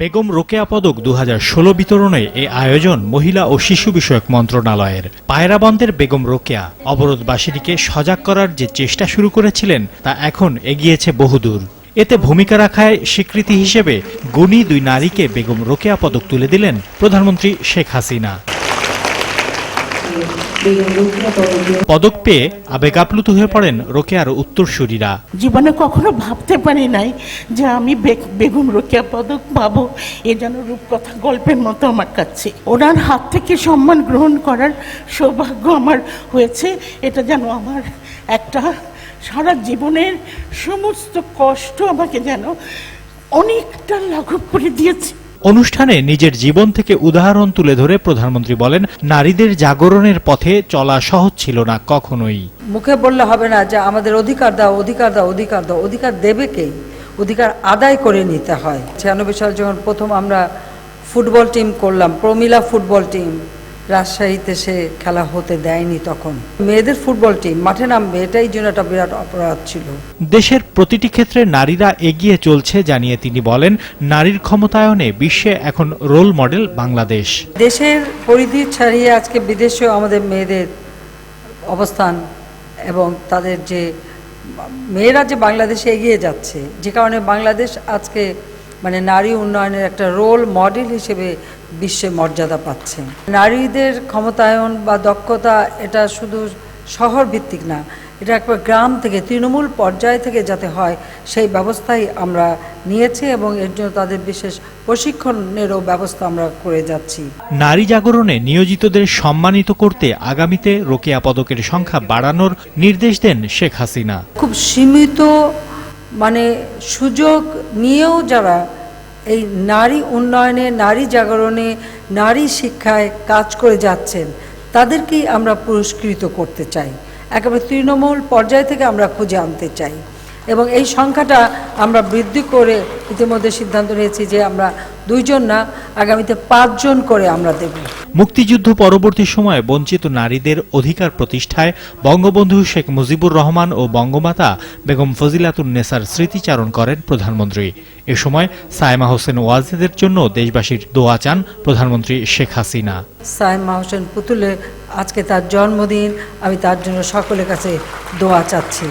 বেগম রোকেয়া পদক দু হাজার ষোলো বিতরণে এ আয়োজন মহিলা ও শিশু বিষয়ক মন্ত্রণালয়ের। পায়রাবন্দের বেগম রোকেয়া অবরোধবাসীকে সজাগ করার যে চেষ্টা শুরু করেছিলেন, তা এখন এগিয়েছে বহুদূর। এতে ভূমিকা রাখায় স্বীকৃতি হিসেবে গুণী দুই নারীকে বেগম রোকেয়া পদক তুলে দিলেন প্রধানমন্ত্রী শেখ হাসিনা। পদক পেয়ে আবেগ আপ্লুত হয়ে পড়েন রোকেয়ার উত্তরসূরিরা। জীবনে কখনো ভাবতে পারি নাই যে আমি বে- বেগম রোকেয়া পদক পাবো। এ যেন রূপকথা গল্পের মতো আমার কাছে। ওনার হাত থেকে সম্মান গ্রহণ করার সৌভাগ্য আমার হয়েছে। এটা যেন আমার একটা সারা জীবনের সমস্ত কষ্ট আমাকে যেন অনেকটা লাঘব করে দিয়েছে। অনুষ্ঠানে নিজের জীবন থেকে উদাহরণ তুলে ধরে প্রধানমন্ত্রী বলেন, নারীদের জাগরণের পথে চলা সহজ ছিল না কখনোই। মুখে বললে হবে না যে আমাদের অধিকার দাও অধিকার দাও অধিকার দাও। অধিকার দেবে কে? অধিকার আদায় করে নিতে হয়। ছিয়ানব্বই সাল যখন প্রথম আমরা ফুটবল টিম করলাম, প্রমিলা ফুটবল টিম রাজশাহীতে সে খেলা হতে দেয়নি তখন। মেয়েদের ফুটবল টিম মাঠে নামবে এটাই জন্য একটা বিরাট অপরাধ ছিল। দেশের প্রতিটি ক্ষেত্রে নারীরা এগিয়ে চলছে জানিয়ে তিনি বলেন নারীর ক্ষমতায়নে বিশ্বে এখন রোল মডেল বাংলাদেশ। দেশের পরিধি ছাড়িয়ে আজকে বিদেশেও আমাদের মেয়েদের অবস্থান এবং তাদের যে মেয়েরা যে বাংলাদেশে এগিয়ে যাচ্ছে যে কারণে বাংলাদেশ আজকে মানে নারী উন্নয়নের একটা রোল মডেল হিসেবে বিশ্বে মর্যাদা পাচ্ছে। নারীদের ক্ষমতায়ন বা দক্ষতা এটা শুধু শহর ভিত্তিক না এটা একবার গ্রাম থেকে তৃণমূল পর্যায় থেকে যাতে হয় সেই ব্যবস্থাই আমরা নিয়েছি এবং এর জন্য তাদের বিশেষ প্রশিক্ষণেরও ব্যবস্থা আমরা করে যাচ্ছি। নারী জাগরণে নিয়োজিতদের সম্মানিত করতে আগামীতে রোকেয়া পদকের সংখ্যা বাড়ানোর নির্দেশ দেন শেখ হাসিনা। খুব সীমিত মানে সুযোগ নিয়েও যারা এই নারী উন্নয়নে, নারী জাগরণে, নারী শিক্ষায় কাজ করে যাচ্ছেন, তাদেরকেই আমরা পুরস্কৃত করতে চাই। একেবারে তৃণমূল পর্যায় থেকে আমরা খুঁজে আনতে চাই। এবং এই সংখ্যাটা আমরা বৃদ্ধি করে ইতিমধ্যে সিদ্ধান্ত নিয়েছি যে আমরা দুইজন না আগামীতে পাঁচজন করে আমরা দেব। মুক্তিযুদ্ধ পরবর্তী সময়ে বঞ্চিত নারীদের অধিকার প্রতিষ্ঠায় বঙ্গবন্ধু শেখ মুজিবুর রহমান ও বঙ্গমাতা বেগম ফজিলাতুন নেসার স্মৃতিচারণ করেন প্রধানমন্ত্রী। এ সময় সায়মা হোসেন ওয়াজেদের জন্য দেশবাসীর দোয়া চান প্রধানমন্ত্রী শেখ হাসিনা। সাইমা হোসেন পুতুলে আজকে তার জন্মদিন আমি তার জন্য সকলের কাছে দোয়া চাচ্ছি।